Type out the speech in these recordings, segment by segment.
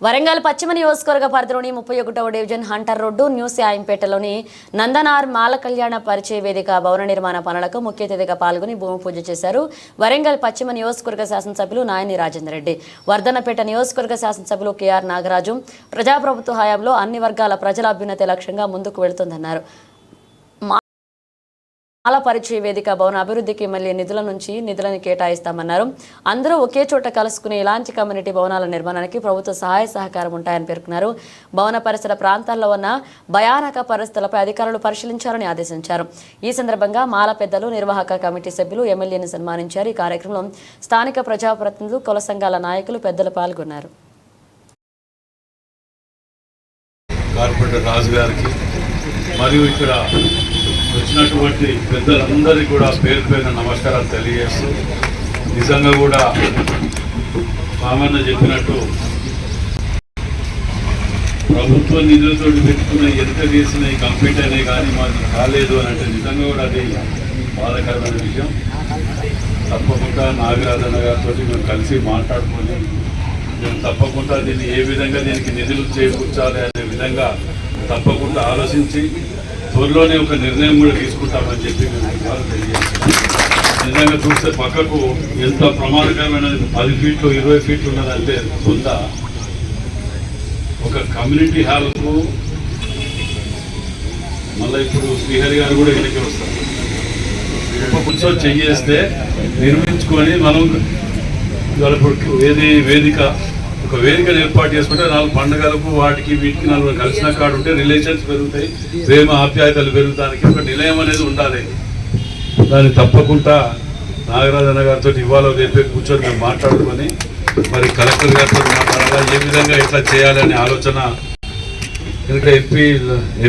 వరంగల్ పశ్చిమ నియోజకవర్గ పరిధిలోని ముప్పై ఒకటవ డివిజన్ హంటర్ రోడ్డు న్యూ సాయంపేటలోని నందనార్ మాల కళ్యాణ పరిచయ వేదిక భవన నిర్మాణ పనులకు ముఖ్య అతిథిగా పాల్గొని భూమి పూజ చేశారు వరంగల్ పశ్చిమ నియోజకవర్గ శాసనసభ్యులు నాయని రాజేందర్ రెడ్డి వర్ధనపేట నియోజకవర్గ శాసనసభ్యులు కేఆర్ నాగరాజు. ప్రజాప్రభుత్వ హయాంలో అన్ని వర్గాల ప్రజల అభ్యున్నతి లక్ష్యంగా ముందుకు వెళుతుందన్నారు. పరిచయ వేదిక భవన అభివృద్ధికి మళ్ళీ నిధుల నుంచి నిధులను కేటాయిస్తామన్నారు. అందరూ ఒకే చోట కలుసుకుని ఇలాంటి కమ్యూనిటీ భవనాల నిర్మాణానికి ప్రభుత్వ సహాయ సహకారం ఉంటాయని పేర్కొన్నారు. భవన పరిసర ప్రాంతాల్లో ఉన్న భయానక పరిస్థితులపై అధికారులు పరిశీలించాలని ఆదేశించారు. ఈ సందర్భంగా మాల పెద్దలు నిర్వాహక కమిటీ సభ్యులు ఎమ్మెల్యేని సన్మానించారు. ఈ కార్యక్రమంలో స్థానిక ప్రజాప్రతినిధులు కుల సంఘాల నాయకులు పెద్దలు పాల్గొన్నారు. కార్పొరేటర్ రాజు గారికి మరియు ఇక్కడ వచ్చినటువంటి పెద్దలందరికీ కూడా పేరు పేరున నమస్కారాలు తెలియజేస్తూ నిజంగా కూడా మామన్న చెప్పినట్టు ప్రభుత్వ నిధులతో పెట్టుకున్న ఎంత చేసిన ఈ కంప్లీట్ అనే కానీ మాకు కాలేదు అని అంటే నిజంగా కూడా అది బాధాకరమైన విషయం. తప్పకుండా నాగరాజన్న గారితో మేము కలిసి మాట్లాడుకొని మేము తప్పకుండా దీన్ని ఏ విధంగా దీనికి నిధులు చేకూర్చాలి అనే విధంగా తప్పకుండా ఆలోచించి త్వరలోనే ఒక నిర్ణయం కూడా తీసుకుంటామని చెప్పి మేము నిజంగా చూస్తే పక్కకు ఎంత ప్రమాదకరమైనది పది ఫీట్లు ఇరవై ఫీట్లు ఉన్నదంటే సొంత. ఒక కమ్యూనిటీ హాల్కు మళ్ళీ ఇప్పుడు శ్రీహరి గారు కూడా ఇక్కడికి వస్తారు. కూర్చొని చెయ్యేస్తే నిర్మించుకొని మనం ఇవాళ ఇప్పుడు ఏది వేదిక ఒక వేదికను ఏర్పాటు చేసుకుంటే నాలుగు పండుగలకు వాటికి వీటికి నాలుగు కలిసిన కాడు ఉంటే రిలేషన్స్ పెరుగుతాయి ప్రేమ ఆప్యాయతలు పెరుగుతానికి ఒక నిలయం అనేది ఉండాలి. దాన్ని తప్పకుండా నాగరాజన్న గారితో ఇవాళ రేపే కూర్చొని మేము మాట్లాడుకొని మరి కలెక్టర్ గారితో మాట్లాడాలా ఏ విధంగా ఎట్లా చేయాలనే ఆలోచన. ఎందుకంటే ఎంపీ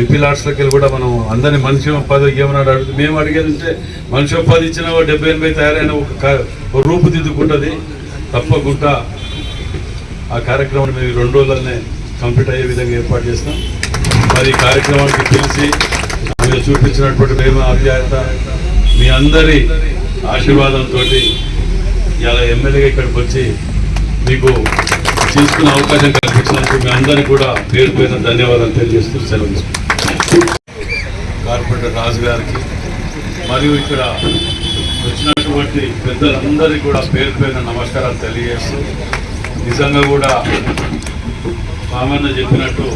ఎంపీ లాట్స్లోకి వెళ్ళి కూడా మనం అందరినీ మనిషి ఉపాధి ఏమన్నాడు అడుగుతుంది మేము అడిగేది ఉంటే మనిషి ఉపాధి ఇచ్చిన ఓ డెబ్బై ఎనభై తయారైన ఒక రూపుదిద్దుకుంటుంది తప్పకుండా ఆ కార్యక్రమం మేము రెండు రోజులనే కంప్లీట్ అయ్యే విధంగా ఏర్పాటు చేస్తాం. మరి ఈ కార్యక్రమానికి పిలిచి మీరు చూపించినటువంటి ప్రేమ అభ్యాయత మీ అందరి ఆశీర్వాదంతో ఇలా ఎమ్మెల్యేగా ఇక్కడికి వచ్చి మీకు తీసుకునే అవకాశం కల్పించినందుకు మీ అందరికీ కూడా పేరు పేరు ధన్యవాదాలు తెలియజేస్తూ సెలవు కార్పొరేటర్ రాజు గారికి మరియు ఇక్కడ వచ్చినటువంటి పెద్దలందరికీ కూడా పేరు పేరు నమస్కారాలు తెలియజేస్తూ నిజంగా కూడా మామన్న చెప్పినట్టు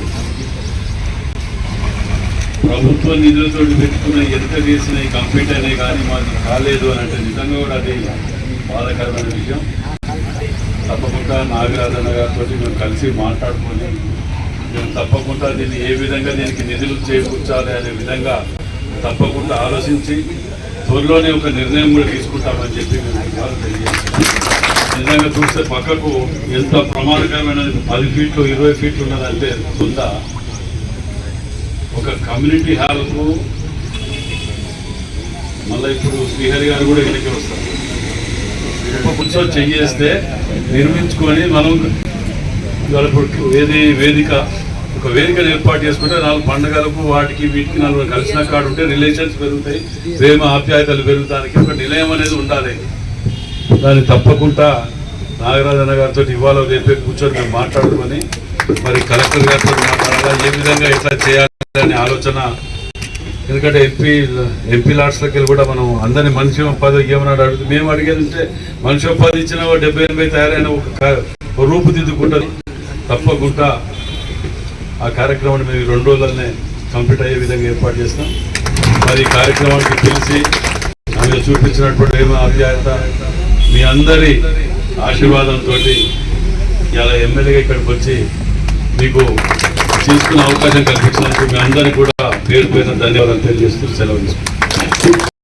ప్రభుత్వ నిధులతో పెట్టుకున్న ఎంత చేసిన కంప్లీట్ అనే కానీ మాకు కాలేదు అని అంటే నిజంగా కూడా అది బాధాకరమైన విషయం. తప్పకుండా నాగరాజన్న గారితో మేము కలిసి మాట్లాడుకొని మేము తప్పకుండా దీన్ని ఏ విధంగా దీనికి నిధులు చేకూర్చాలి అనే విధంగా తప్పకుండా ఆలోచించి త్వరలోనే ఒక నిర్ణయం కూడా తీసుకుంటామని చెప్పి మేము నిజంగా చూస్తే పక్కకు ఎంత ప్రమాదకరమైన పది ఫీట్లు ఇరవై ఫీట్లు ఉన్నదంటే సొంత ఒక కమ్యూనిటీ హాల్కు మళ్ళీ ఇప్పుడు శ్రీహరి గారు కూడా ఇక్కడికి వస్తారు. కూర్చొని చెయ్యేస్తే నిర్మించుకొని మనం ఇవాళ ఇప్పుడు ఏది వేదిక ఒక వేదికను ఏర్పాటు చేసుకుంటే నాలుగు పండుగలకు వాటికి వీటికి నాలుగు కలిసిన కాడు ఉంటే రిలేషన్స్ పెరుగుతాయి ప్రేమ ఆప్యాయతలు పెరుగుతానికి ఒక నిలయం అనేది ఉండాలి. దాన్ని తప్పకుండా నాగరాజన్న గారితో ఇవాళ రేపే కూర్చొని మేము మాట్లాడుకొని మరి కలెక్టర్ గారితో మాట్లాడాలా ఏ విధంగా ఎట్లా అనే ఆలోచన. ఎందుకంటే ఎంపీ ఎంపీ లాట్స్లోకి వెళ్ళి కూడా మనం అందరినీ మనిషి ఉపాధి ఏమన్నాడు అడుగుతుంది మేము అడిగేది ఉంటే మనిషి ఉపాధి ఇచ్చిన డెబ్బై ఎనభై తయారైన ఒక ఒక రూపుదిద్దుకుంటుంది తప్పకుండా ఆ కార్యక్రమాన్ని మేము రెండు రోజులనే కంప్లీట్ అయ్యే విధంగా ఏర్పాటు చేస్తాం. మరి ఈ కార్యక్రమానికి పిలిచి మీరు చూపించినటువంటి ఏమో అభ్యాయత మీ అందరి ఆశీర్వాదంతో ఇలా ఎమ్మెల్యేగా ఇక్కడికి వచ్చి మీకు తీసుకునే అవకాశం కల్పించినందుకు మీ అందరికీ కూడా పేరు పేరున ధన్యవాదాలు తెలియజేస్తూ సెలవు తీసుకుంటాం